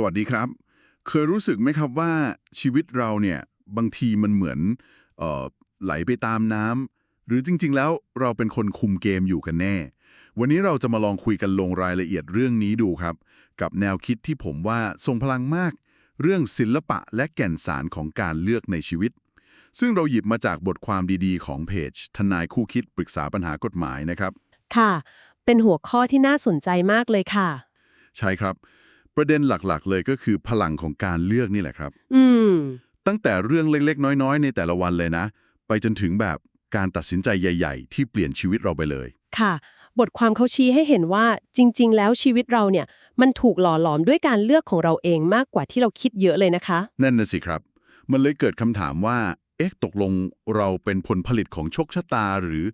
สวัสดีครับ เคยรู้สึกไหมครับว่าชีวิตเราเนี่ยบางทีมันเหมือนเอ่อไหลไปตามน้ำหรือจริง ๆ แล้วเราเป็นคนคุมเกมอยู่กันแน่ วันนี้เราจะมาลองคุยกันลงรายละเอียดเรื่องนี้ดูครับ กับแนวคิดที่ผมว่าทรงพลังมาก เรื่องศิลปะและแก่นสารของการเลือกในชีวิต ซึ่งเราหยิบมาจากบทความดีๆ ของเพจทนายคู่คิดปรึกษาปัญหากฎหมายนะครับ ค่ะ เป็นหัวข้อที่น่าสนใจมากเลยค่ะ ใช่ครับ ประเด็นหลักๆ เลยก็คือพลังของการเลือกนี่แหละครับ อืม ตั้งแต่เรื่องเล็กๆ น้อยๆ ในแต่ละวันเลยนะ ไปจนถึงแบบการตัดสินใจใหญ่ ๆ ที่เปลี่ยนชีวิตเราไปเลย ค่ะ บทความเขาชี้ให้เห็นว่าจริง ๆ แล้วชีวิตเราเนี่ย มันถูกหล่อหลอมด้วยการเลือกของเราเองมากกว่าที่เราคิดเยอะเลยนะคะ นั่นน่ะสิครับ มันเลยเกิดคำถามว่า เอ๊ะตกลงเราเป็นผลผลิตของโชคชะตาหรือ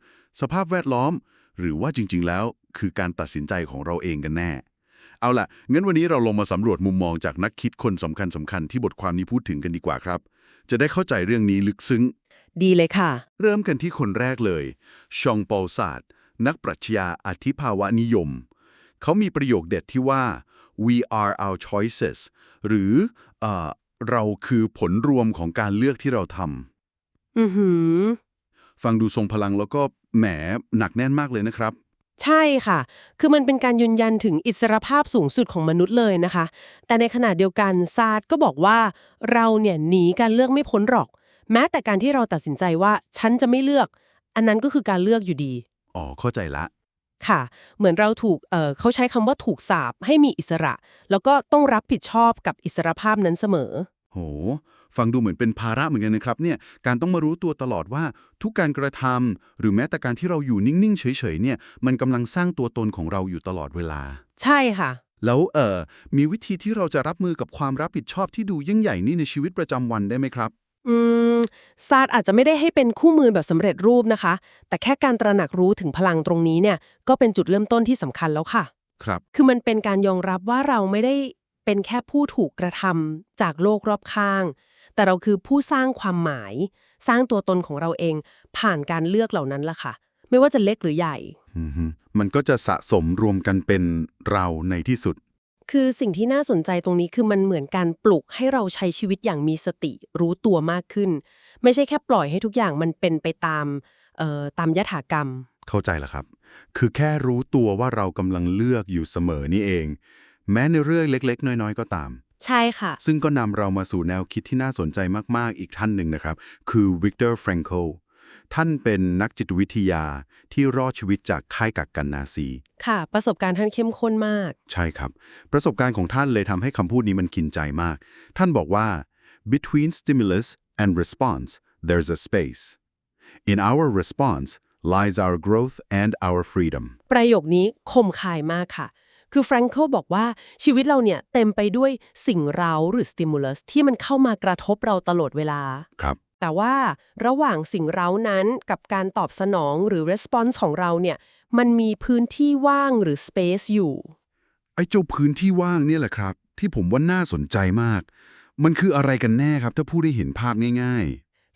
สภาพแวดล้อม หรือว่าจริง ๆ แล้วคือการตัดสินใจของเราเองกันแน่ เอาล่ะ งั้นวันนี้เราลงมาสำรวจมุมมองจากนักคิดคนสำคัญสำคัญๆที่บทความนี้พูดถึงกันดีกว่าครับ จะได้เข้าใจเรื่องนี้ลึกซึ้ง ดีเลยค่ะ เริ่มกันที่คนแรกเลย ชองปอลซาร์ดนักปรัชญาอธิภาวะนิยม เขามีประโยคเด็ดที่ว่า we are our choices หรือเออเราคือผลรวมของการเลือกที่เราทอือหือำฟังดูทรงพลังแล้วก็แหมหนักแน่นมากเลยนะครับ ใช่ค่ะ คือมันเป็นการยืนยันถึงอิสรภาพสูงสุดของมนุษย์เลยนะคะ แต่ในขณะเดียวกันซาร์ดก็บอกว่า เราเนี่ยหนีการเลือกไม่พ้นหรอก แม้แต่การที่เราตัดสินใจว่าฉันจะไม่เลือก อันนั้นก็คือการเลือกอยู่ดี อ๋อ เข้าใจละ ค่ะ เหมือนเราถูกเอ่อเขาใช้คำว่าถูกสาปให้มีอิสระ แล้วก็ต้องรับผิดชอบกับอิสรภาพนั้นเสมอ โห ฟังดูเหมือนเป็นภาระเหมือนกันนะครับเนี่ยการต้องมารู้ตัวตลอดว่าทุกการกระทำหรือแม้แต่การที่เราอยู่นิ่ง ๆ เฉย ๆ เนี่ยมันกำลังสร้างตัวตนของเราอยู่ตลอดเวลา ใช่ค่ะ แล้วเอ่อมีวิธีที่เราจะรับมือกับความรับผิดชอบที่ดูยิ่งใหญ่นี่ในชีวิตประจำวันได้ไหมครับอืมซาร์ดอาจจะไม่ได้ให้เป็นคู่มือแบบสำเร็จรูปนะคะ แต่แค่การตระหนักรู้ถึงพลังตรงนี้เนี่ยก็เป็นจุดเริ่มต้นที่สำคัญแล้วค่ะ ครับ คือมันเป็นการยอมรับว่าเราไม่ได้เป็นแค่ผู้ถูกกระทำจากโลกรอบข้าง แต่เราคือผู้สร้างความหมาย สร้างตัวตนของเราเอง ผ่านการเลือกเหล่านั้นล่ะค่ะ ไม่ว่าจะเล็กหรือใหญ่อือฮึมันก็จะสะสมรวมกันเป็นเราในที่สุด คือสิ่งที่น่าสนใจตรงนี้คือมันเหมือนการปลุกให้เราใช้ชีวิตอย่างมีสติรู้ตัวมากขึ้น ไม่ใช่แค่ปล่อยให้ทุกอย่างมันเป็นไปตามเอ่อตามยถากรรม เข้าใจแล้วครับ คือแค่รู้ตัวว่าเรากำลังเลือกอยู่เสมอนี่เอง แม้ในเรื่องเล็ก ๆ น้อย ๆ ก็ตามใช่ค่ะ ซึ่งก็นำเรามาสู่แนวคิดที่น่าสนใจมาก ๆ อีกท่านหนึ่งนะครับ คือวิกเตอร์แฟรงโคลท่านเป็นนักจิตวิทยาที่รอดชีวิตจากค่ายกักกันนาซี ค่ะ ประสบการณ์ท่านเข้มข้นมาก ใช่ครับ ประสบการณ์ของท่านเลยทำให้คำพูดนี้มันกินใจมาก ท่านบอกว่า between stimulus and response there's a space in our response lies our growth and our freedom ประโยคนี้คมคายมากค่ะ คือแฟรงโคบอกว่าชีวิตเราเนี่ยเต็มไปด้วยสิ่งเร้าหรือสติมูลัสที่มันเข้ามากระทบเราตลอดเวลา ครับ แต่ว่าระหว่างสิ่งเร้านั้นกับการตอบสนองหรือ response ของเราเนี่ยมันมีพื้นที่ว่างหรือ space อยู่ ไอ้เจ้าพื้นที่ว่างเนี่ยแหละครับ ที่ผมว่าน่าสนใจมาก มันคืออะไรกันแน่ครับ ถ้าพูดได้เห็นภาพง่าย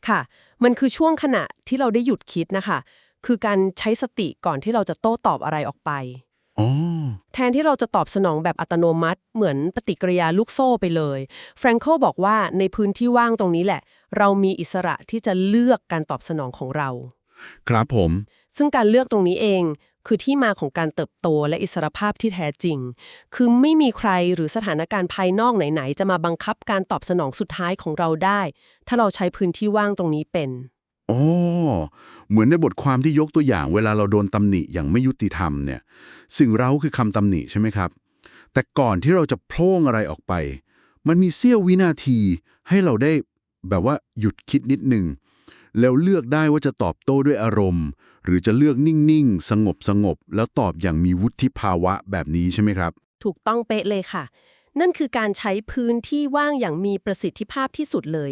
ค่ะ มันคือช่วงขณะที่เราได้หยุดคิดนะคะ คือการใช้สติก่อนที่เราจะโต้ตอบอะไรออกไปๆอ๋อ แทนที่เราจะตอบสนองแบบอัตโนมัติ เหมือนปฏิกิริยาลูกโซ่ไปเลย แฟรงโคบอกว่าในพื้นที่ว่างตรงนี้แหละ เรามีอิสระที่จะเลือกการตอบสนองของเรา ครับผม ซึ่งการเลือกตรงนี้เองคือที่มาของการเติบโตและอิสรภาพที่แท้จริง คือไม่มีใครหรือสถานการณ์ภายนอกไหน ๆ จะมาบังคับการตอบสนองสุดท้ายของเราได้ ถ้าเราใช้พื้นที่ว่างตรงนี้เป็น อ๋อเหมือนในบทความที่ยกตัวอย่างเวลาเราโดนตำหนิอย่างไม่ยุติธรรมเนี่ย สิ่งเราคือคำตำหนิใช่ไหมครับ แต่ก่อนที่เราจะโพล่งอะไรออกไป มันมีเสี้ยววินาทีให้เราได้แบบว่าหยุดคิดนิดนึงแล้วเลือกได้ว่าจะตอบโต้ด้วยอารมณ์ หรือจะเลือกนิ่งๆ สงบสงบแล้วตอบอย่างมีวุฒิภาวะแบบนี้ใช่ไหมครับ ถูกต้องเป๊ะเลยค่ะ นั่นคือการใช้พื้นที่ว่างอย่างมีประสิทธิภาพที่สุดเลย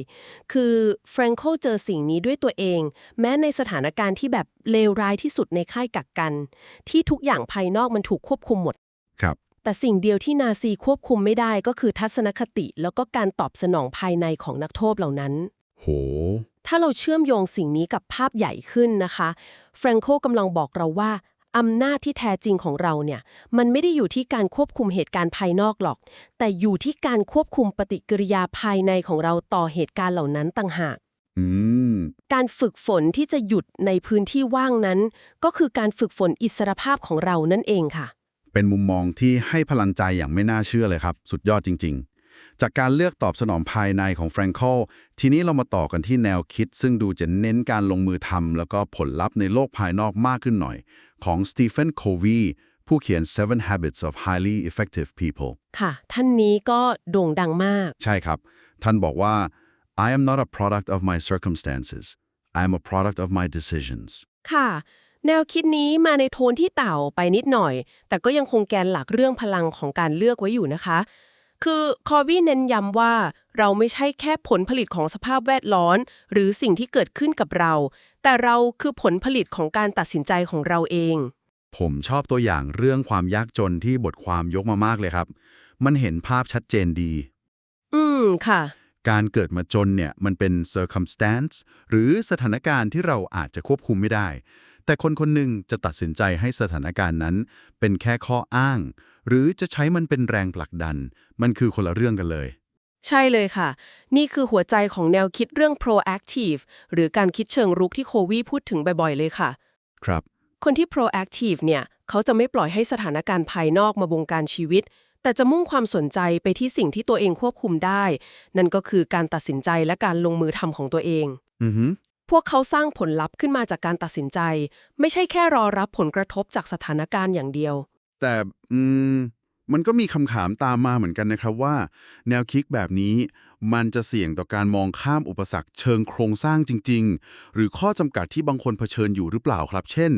คือแฟรงโคเจอสิ่งนี้ด้วยตัวเอง แม้ในสถานการณ์ที่แบบเลวร้ายที่สุดในค่ายกักกัน ที่ทุกอย่างภายนอกมันถูกควบคุมหมด ครับ แต่สิ่งเดียวที่นาซีควบคุมไม่ได้ก็คือทัศนคติ แล้วก็การตอบสนองภายในของนักโทษเหล่านั้น โห ถ้าเราเชื่อมโยงสิ่งนี้กับภาพใหญ่ขึ้นนะคะ แฟรงโคกำลังบอกเราว่า อำนาจที่แท้จริงของเราเนี่ย มันไม่ได้อยู่ที่การควบคุมเหตุการณ์ภายนอกหรอก แต่อยู่ที่การควบคุมปฏิกิริยาภายในของเราต่อเหตุการณ์เหล่านั้นต่างหากอืมการฝึกฝนที่จะหยุดในพื้นที่ว่างนั้น ก็คือการฝึกฝนอิสรภาพของเรานั่นเองค่ะ เป็นมุมมองที่ให้พลังใจอย่างไม่น่าเชื่อเลยครับ สุดยอดจริง ๆจากการเลือกตอบสนองภายในของแฟรงโคลทีนี้เรามาต่อกันที่แนวคิด ซึ่งดูจะเน้นการลงมือทำแล้วก็ผลลัพธ์ในโลกภายนอกมากขึ้นหน่อย ของสตีเฟนโควีผู้เขียน Seven Habits of Highly Effective People ค่ะ ท่านนี้ก็โด่งดังมาก ใช่ครับ ท่านบอกว่า I am not a product of my circumstances I am a product of my decisions ค่ะ แนวคิดนี้มาในโทนที่เต่าไปนิดหน่อย แต่ก็ยังคงแกนหลักเรื่องพลังของการเลือกไว้อยู่นะคะ คือคอบี้เน้นย้ำว่า เราไม่ใช่แค่ผลผลิตของสภาพแวดล้อมหรือสิ่งที่เกิดขึ้นกับเรา แต่เราคือผลผลิตของการตัดสินใจของเราเอง ผมชอบตัวอย่างเรื่องความยากจนที่บทความยกมามากเลยครับ มันเห็นภาพชัดเจนดี อืมค่ะ การเกิดมาจนเนี่ยมันเป็น circumstance หรือสถานการณ์ที่เราอาจจะควบคุมไม่ได้ แต่คนคนหนึ่งจะตัดสินใจให้สถานการณ์นั้น เป็นแค่ข้ออ้าง หรือจะใช้มันเป็นแรงผลักดัน มันคือคนละเรื่องกันเลย ใช่เลยค่ะ นี่คือหัวใจของแนวคิดเรื่อง proactive หรือการคิดเชิงรุกที่โควีพูดถึงบ่อยๆเลยค่ะ ครับ คนที่ proactive เนี่ย เขาจะไม่ปล่อยให้สถานการณ์ภายนอกมาบงการชีวิต แต่จะมุ่งความสนใจไปที่สิ่งที่ตัวเองควบคุมได้ นั่นก็คือการตัดสินใจและการลงมือทำของตัวเอง อือฮึ พวกเขาสร้างผลลัพธ์ขึ้นมาจากการตัดสินใจ ไม่ใช่แค่รอรับผลกระทบจากสถานการณ์อย่างเดียว แต่อืมมันก็มีคำถามตามมาเหมือนกันนะครับว่า แนวคิดแบบนี้ มันจะเสี่ยงต่อการมองข้ามอุปสรรคเชิงโครงสร้างจริง ๆ หรือข้อจำกัดที่บางคนเผชิญอยู่หรือเปล่าครับ เช่น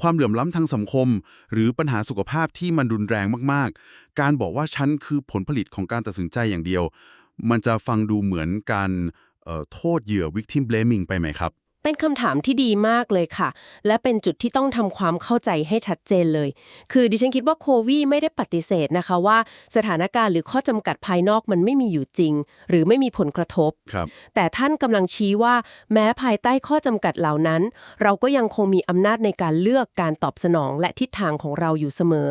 ความเหลื่อมล้ำทางสังคม หรือปัญหาสุขภาพที่มันรุนแรงมากๆ การบอกว่าฉันคือผลผลิตของการตัดสินใจอย่างเดียว มันจะฟังดูเหมือนการ โทษเหยื่อ victim blaming ไปไหมครับ เป็นคำถามที่ดีมากเลยค่ะ และเป็นจุดที่ต้องทำความเข้าใจให้ชัดเจนเลย คือดิฉันคิดว่าโควีไม่ได้ปฏิเสธนะคะว่าสถานการณ์หรือข้อจำกัดภายนอกมันไม่มีอยู่จริง หรือไม่มีผลกระทบ ครับ แต่ท่านกำลังชี้ว่าแม้ภายใต้ข้อจำกัดเหล่านั้น เราก็ยังคงมีอำนาจในการเลือกการตอบสนองและทิศทางของเราอยู่เสมอ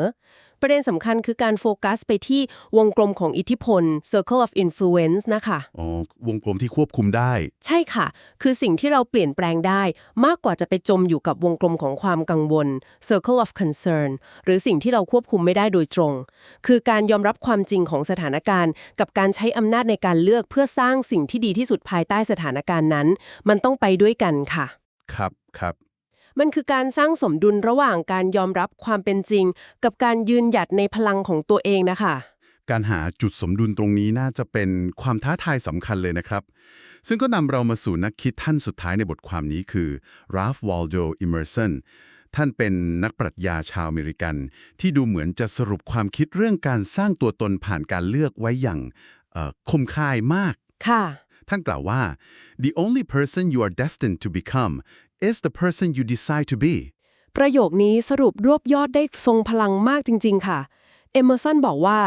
ประเด็นสำคัญคือการโฟกัสไปที่วงกลมของอิทธิพล circle of influence นะคะอ๋อวงกลมที่ควบคุมได้ ใช่ค่ะ คือสิ่งที่เราเปลี่ยนแปลงได้มากกว่าจะไปจมอยู่กับวงกลมของความกังวล circle of concern หรือสิ่งที่เราควบคุมไม่ได้โดยตรง คือการยอมรับความจริงของสถานการณ์ กับการใช้อำนาจในการเลือกเพื่อสร้างสิ่งที่ดีที่สุดภายใต้สถานการณ์นั้น มันต้องไปด้วยกันค่ะ ครับครับ มันคือการสร้างสมดุลระหว่างการยอมรับความเป็นจริง กับการยืนหยัดในพลังของตัวเองนะคะการหาจุดสมดุลตรงนี้น่าจะเป็นความท้าทายสำคัญเลยนะครับ ซึ่งก็นำเรามาสู่นักคิดท่านสุดท้ายในบทความนี้คือ Ralph Waldo Emerson ท่านเป็นนักปรัชญาชาวอเมริกัน ที่ดูเหมือนจะสรุปความคิดเรื่องการสร้างตัวตนผ่านการเลือกไว้อย่างเอ่อคมคายมาก ค่ะ ท่านกล่าวว่า the only person you are destined to become is the person you decide to be ประโยคนี้สรุปรวบยอดได้ทรงพลังมากจริง ๆ ค่ะ เอเมอร์สันบอกว่า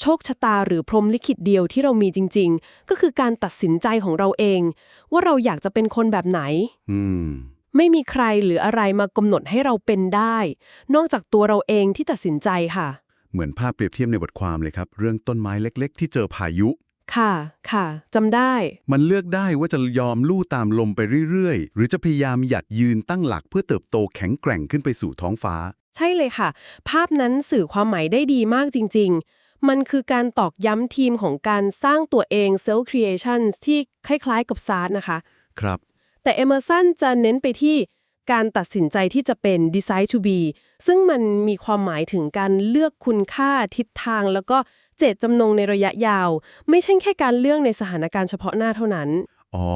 โชคชะตาหรือพรหมลิขิตเดียวที่เรามีจริง ๆ ก็คือการตัดสินใจของเราเอง ว่าเราอยากจะเป็นคนแบบไหนอืมไม่มีใครหรืออะไรมากำหนดให้เราเป็นได้ นอกจากตัวเราเองที่ตัดสินใจค่ะ เหมือนภาพเปรียบเทียบในบทความเลยครับ เรื่องต้นไม้เล็ก ๆ ที่เจอพายุ ค่ะ ค่ะจำได้ มันเลือกได้ว่าจะยอมลู่ตามลมไปเรื่อยๆ หรือจะพยายามหยัดยืนตั้งหลักเพื่อเติบโตแข็งแกร่งขึ้นไปสู่ท้องฟ้า ใช่เลยค่ะ ภาพนั้นสื่อความหมายได้ดีมากจริง ๆ มันคือการตอกย้ำทีมของการสร้างตัวเอง self creation ที่คล้ายๆ กับซาร์นะคะ ครับ แต่เอเมอร์สันจะเน้นไปที่การตัดสินใจที่จะเป็น decide to be ซึ่งมันมีความหมายถึงการเลือกคุณค่าทิศทางแล้วก็ เจตจำนงในระยะยาว ไม่ใช่แค่การเลือกในสถานการณ์เฉพาะหน้าเท่านั้น อ๋อ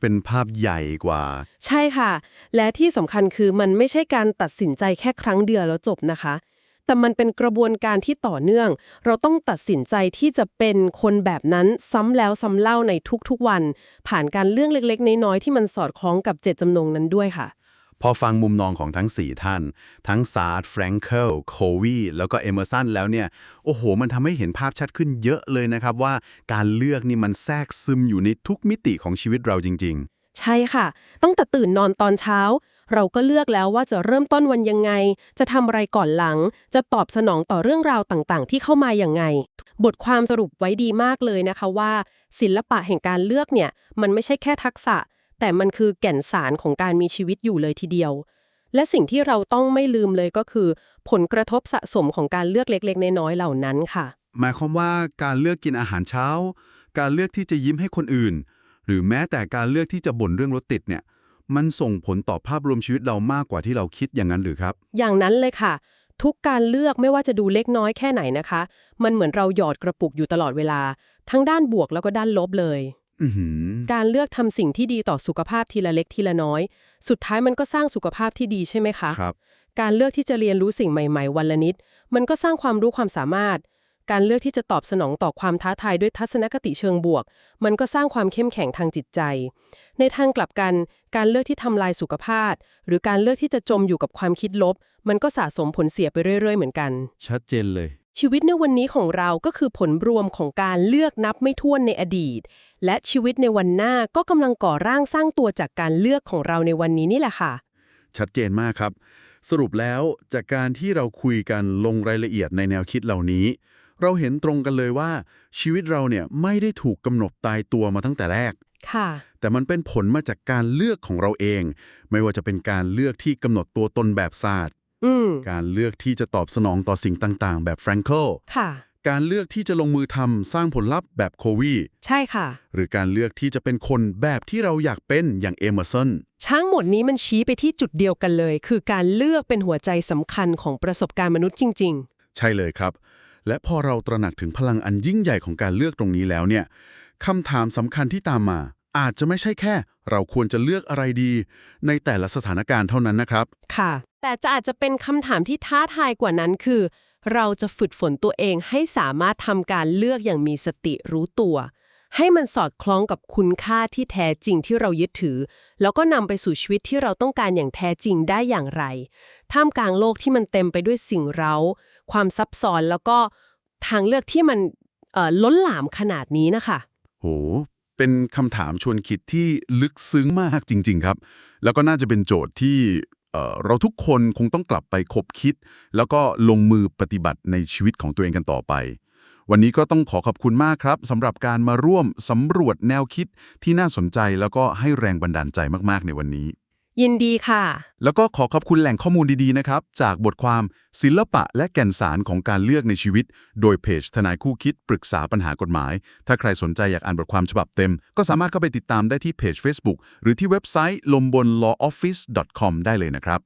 เป็นภาพใหญ่กว่า ใช่ค่ะ และที่สำคัญคือมันไม่ใช่การตัดสินใจแค่ครั้งเดียวแล้วจบนะคะ แต่มันเป็นกระบวนการที่ต่อเนื่อง เราต้องตัดสินใจที่จะเป็นคนแบบนั้นซ้ำแล้วซ้ำเล่าในทุกๆวัน ผ่านการเรื่องเล็กๆ น้อยๆที่มันสอดคล้องกับเจตจำนงนั้นด้วยค่ะ พอฟังมุมมองของทั้ง 4 ท่าน ทั้งซาร์ดแฟรงเคิลโควีแล้วก็เอเมอร์สันแล้วเนี่ย โอ้โห มันทำให้เห็นภาพชัดขึ้นเยอะเลยนะครับว่าการเลือกนี่มันแทรกซึมอยู่ในทุกมิติของชีวิตเราจริง ๆ ใช่ค่ะ ตั้งแต่ตื่นนอนตอนเช้า เราก็เลือกแล้วว่าจะเริ่มต้นวันยังไง จะทำอะไรก่อนหลัง จะตอบสนองต่อเรื่องราวต่างๆ ที่เข้ามาอย่างไง บทความสรุปไว้ดีมากเลยนะคะว่า ศิลปะแห่งการเลือกเนี่ยมันไม่ใช่แค่ทักษะ แต่มันคือแก่นสารของการมีชีวิตอยู่เลยทีเดียว และสิ่งที่เราต้องไม่ลืมเลยก็คือ ผลกระทบสะสมของการเลือกเล็กๆน้อยๆเหล่านั้นค่ะ หมายความว่าการเลือกกินอาหารเช้า การเลือกที่จะยิ้มให้คนอื่น หรือแม้แต่การเลือกที่จะบ่นเรื่องรถติดเนี่ยมันส่งผลต่อภาพรวมชีวิตเรามากกว่าที่เราคิดอย่างนั้นหรือครับ อย่างนั้นเลยค่ะ ทุกการเลือกไม่ว่าจะดูเล็กน้อยแค่ไหนนะคะ มันเหมือนเราหยอดกระปุกอยู่ตลอดเวลา ทั้งด้านบวกแล้วก็ด้านลบเลยอือหือ การเลือกทำสิ่งที่ดีต่อสุขภาพทีละเล็กทีละน้อย สุดท้ายมันก็สร้างสุขภาพที่ดีใช่ไหมคะครับ การเลือกที่จะเรียนรู้สิ่งใหม่ ๆ วันละนิด มันก็สร้างความรู้ความสามารถ การเลือกที่จะตอบสนองต่อความท้าทายด้วยทัศนคติเชิงบวก มันก็สร้างความเข้มแข็งทางจิตใจ ในทางกลับกัน การเลือกที่ทำลายสุขภาพ หรือการเลือกที่จะจมอยู่กับความคิดลบ มันก็สะสมผลเสียไปเรื่อย ๆ เหมือนกัน ชัดเจนเลย ชีวิตในวันนี้ของเราก็คือผลรวมของการเลือกนับไม่ถ้วนในอดีต และชีวิตในวันหน้าก็กำลังก่อร่างสร้างตัวจากการเลือกของเราในวันนี้นี่แหละค่ะ ชัดเจนมากครับ สรุปแล้วจากการที่เราคุยกันลงรายละเอียดในแนวคิดเหล่านี้ เราเห็นตรงกันเลยว่า ชีวิตเราเนี่ยไม่ได้ถูกกำหนดตายตัวมาตั้งแต่แรกค่ะ แต่มันเป็นผลมาจากการเลือกของเราเอง ไม่ว่าจะเป็นการเลือกที่กำหนดตัวตนแบบศาสตร์ อืมการเลือกที่จะตอบสนองต่อสิ่งต่างๆ แบบแฟรงเกิลค่ะ การเลือกที่จะลงมือทำสร้างผลลัพธ์แบบโควีใช่ค่ะ หรือการเลือกที่จะเป็นคนแบบที่เราอยากเป็นอย่างเอเมอร์สันทั้งหมดนี้มันชี้ไปที่จุดเดียวกันเลย คือการเลือกเป็นหัวใจสำคัญของประสบการณ์มนุษย์จริงใช่เลยครับ และพอเราตระหนักถึงพลังอันยิ่งใหญ่ของการเลือกตรงนี้แล้วเนี่ยคำถามสำคัญที่ตามมา อาจจะไม่ใช่แค่ เราควรจะเลือกอะไรดี ในแต่ละสถานการณ์เท่านั้นนะครับๆค่ะ แต่จะอาจจะเป็นคำถามที่ท้าทายกว่านั้นคือ เราจะฝึกฝนตัวเองให้สามารถทำการเลือกอย่างมีสติรู้ตัว ให้มันสอดคล้องกับคุณค่าที่แท้จริงที่เรายึดถือ แล้วก็นำไปสู่ชีวิตที่เราต้องการอย่างแท้จริงได้อย่างไร ท่ามกลางโลกที่มันเต็มไปด้วยสิ่งเร้า ความซับซ้อนแล้วก็ทางเลือกที่มันเอ่อล้นหลามขนาดนี้นะคะ โห เป็นคำถามชวนคิดที่ลึกซึ้งมากจริง ๆ ครับ แล้วก็น่าจะเป็นโจทย์ที่เราทุกคนคงต้องกลับไปคบคิด แล้วก็ลงมือปฏิบัติในชีวิตของตัวเองกันต่อไป วันนี้ก็ต้องขอขอบคุณมากครับสำหรับการมาร่วมสำรวจแนวคิดที่น่าสนใจแล้วก็ให้แรงบันดาลใจมากๆในวันนี้ ยินดีค่ะ แล้วก็ขอขอบคุณแหล่งข้อมูลดีๆนะครับ จากบทความศิลปะและแก่นสารของการเลือกในชีวิต โดยเพจทนายคู่คิดปรึกษาปัญหากฎหมาย ถ้าใครสนใจอยากอ่านบทความฉบับเต็ม ก็สามารถเข้าไปติดตามได้ที่เพจ Facebook หรือที่เว็บไซต์ลมบน lawoffice.com ได้เลยนะครับ